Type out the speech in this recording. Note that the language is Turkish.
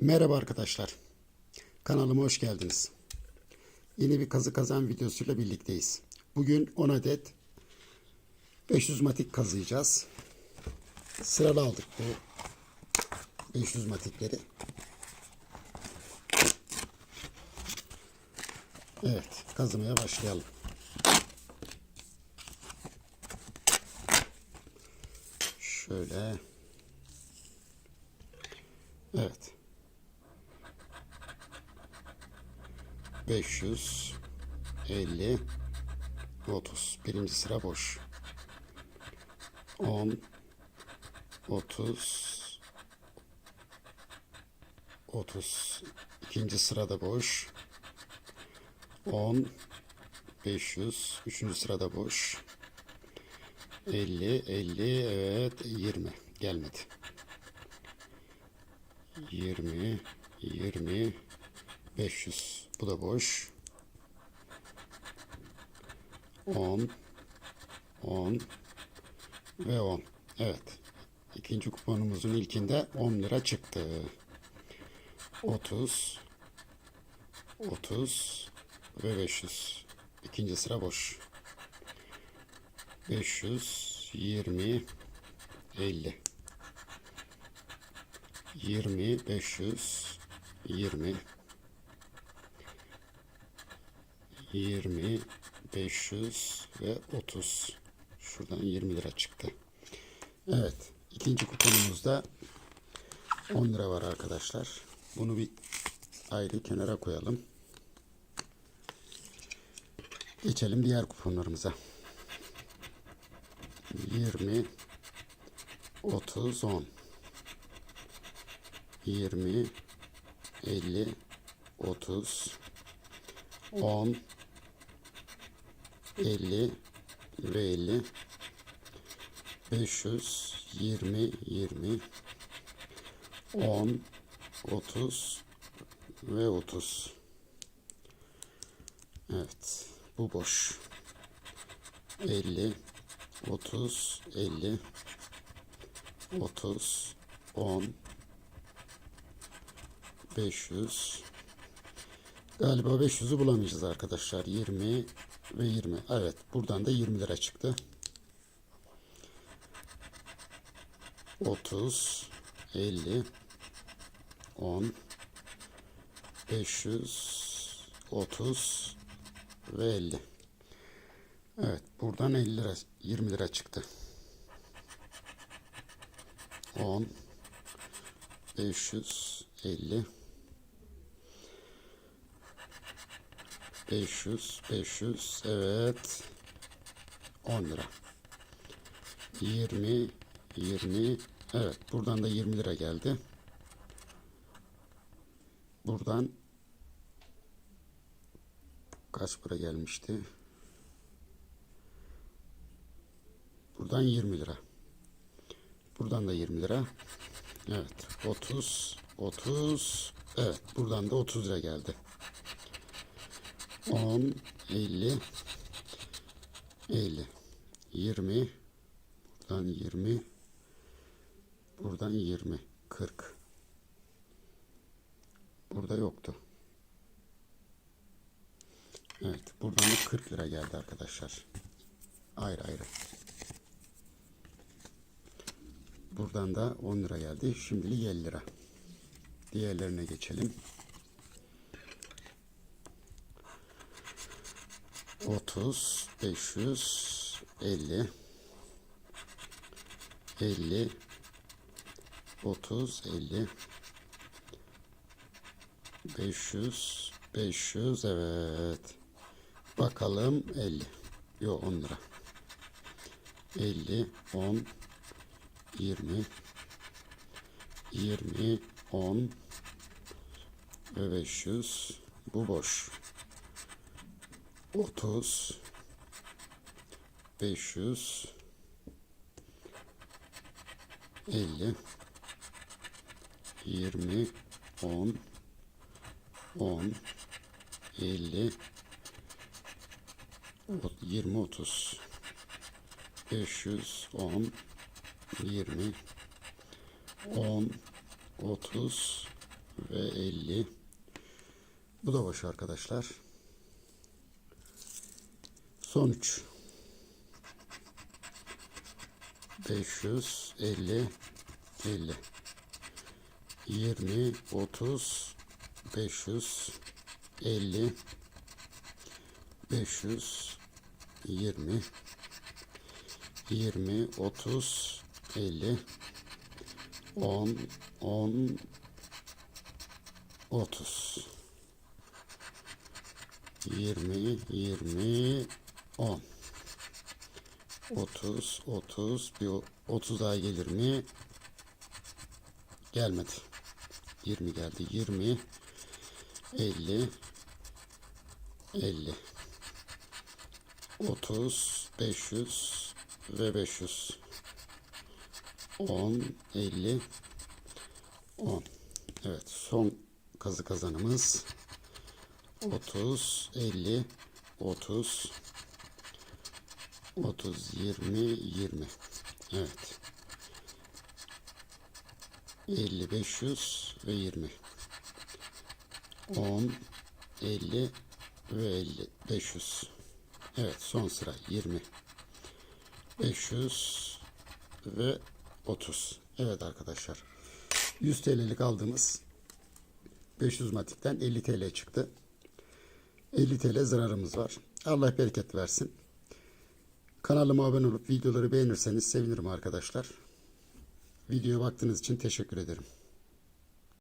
Merhaba arkadaşlar. Kanalıma hoş geldiniz. Yeni bir kazı kazan videosuyla birlikteyiz. Bugün 10 adet 500 matik kazıyacağız. Sıralı aldık bu 500 matikleri. Evet, kazımaya başlayalım. Şöyle. Evet. 550 30 birinci sıra boş. 10 30 30 ikinci sırada boş. 10 500 üçüncü sırada boş. 50 50 evet 20 gelmedi. 20 20 500 bu da boş. 10 10 ve 10 evet. İkinci kuponumuzun ilkinde 10 lira çıktı. 30 30 ve 500 ikinci sıra boş. 500 20 50 20 500 20 20 500 ve 30 şuradan 20 lira çıktı. Evet ikinci kuponumuzda 10 lira var arkadaşlar. Bunu bir ayrı kenara koyalım. Geçelim diğer kuponlarımıza. 20 30 10 20 50 30 10 50 ve 50 500 20 20 10 30 ve 30 Evet bu boş. 50 30 50 30 10 500 Galiba 500'ü bulamayacağız arkadaşlar. 20 ve 20. Evet buradan da 20 lira çıktı. 30 50 10 500 30 ve 50. Evet buradan 50 lira 20 lira çıktı. 10 550 500 500 evet. 10 lira. 20 20 evet. Buradan da 20 lira geldi. Buradan kaç para gelmişti? Buradan 20 lira. Buradan da 20 lira. Evet 30 30 evet. Buradan da 30 lira geldi 10 50 50 20 buradan 20 buradan 20 40 burada yoktu. Evet buradan da 40 lira geldi arkadaşlar. Ayrı ayrı. Buradan da 10 lira geldi. Şimdilik 50 lira. Diğerlerine geçelim 30 500 50 50 30 50 500 500 evet. Bakalım 50 yok 10 lira. 50 10 20 20 10 ve 500 bu boş 30 500 50 20 10 10 50 20 30 500 10 20 10 30 ve 50. Bu da boş arkadaşlar. Son 3. 550 50 20 30 550 500 20 20 30 50 10 10 30 20 20 10 30 30 bir o- 30 daha gelir mi? Gelmedi. 20 geldi. 20 50 50 30 500 ve 500 10 50 10 Evet son kazı kazanımız 30 50 30 30 20 20 Evet. 50 500 ve 20 10 50 ve 50 500 Evet son sıra 20 500 ve 30 Evet arkadaşlar. 100 TL'lik aldığımız 500 matikten 50 TL çıktı. 50 TL zararımız var. Allah bereket versin Kanalıma abone olup videoları beğenirseniz sevinirim arkadaşlar. Videoya baktığınız için teşekkür ederim.